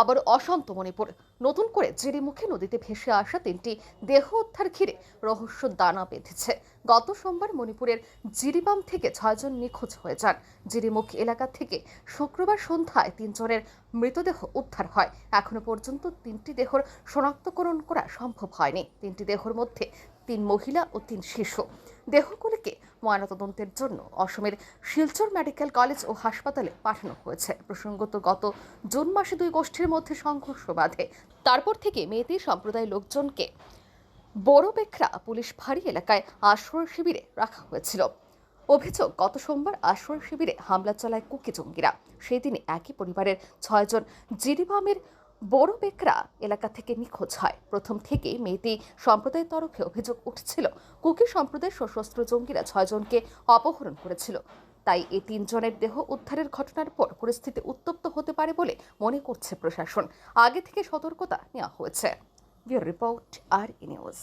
আবার অশান্ত মণিপুর নতুন করে জেরিমুখী নদীতে ভেসে আসা তিনটি দেহ উদ্ধার ঘিরে রহস্য দানা বেঁধেছে। গত সোমবার মণিপুরের জিরিবাম থেকে ছয়জন নিখোঁজ হয়ে যান। জিরিমুখী এলাকা থেকে শুক্রবার সন্ধ্যায় তিনজনের মৃতদেহ উদ্ধার হয়। এখনও পর্যন্ত তিনটি দেহর শনাক্তকরণ করা সম্ভব হয়নি। তিনটি দেহর মধ্যে তিন মহিলা ও তিন শিশু। দেহগুলিকে ময়নাতদন্তের জন্য অসমের শিলচর মেডিকেল কলেজ ও হাসপাতালে পাঠানো হয়েছে। প্রসঙ্গত, গত জুন মাসে দুই গোষ্ঠীর মধ্যে সংঘর্ষ বাধে। তারপর থেকে মেয়েতি সম্প্রদায়ের লোকজনকে বড় বেখরা পুলিশ ফাঁড়ি এলাকায় আশ্রয় শিবিরে রাখা হয়েছিল। অভিযোগ, গত সোমবার আশ্রয় শিবিরে হামলা চালায় কুকি জঙ্গিরা। সেই দিনে একই পরিবারের ছয়জন জিরিবামের বড় বেকরা এলাকা থেকে নিখোঁজ হয়। প্রথম থেকেই মেয়েটি সম্প্রদায়ের তরফে অভিযোগ উঠছিল। কুকি সম্প্রদায়ের সশস্ত্র জঙ্গিরা ছয়জনকে অপহরণ করেছিল। তাই এই তিনজনের দেহ উদ্ধারের ঘটনার পর পরিস্থিতি উত্তপ্ত হতে পারে বলে মনে করছে প্রশাসন। আগে থেকে সতর্কতা নেওয়া হয়েছে। রিপোর্ট আর ই নিউজ।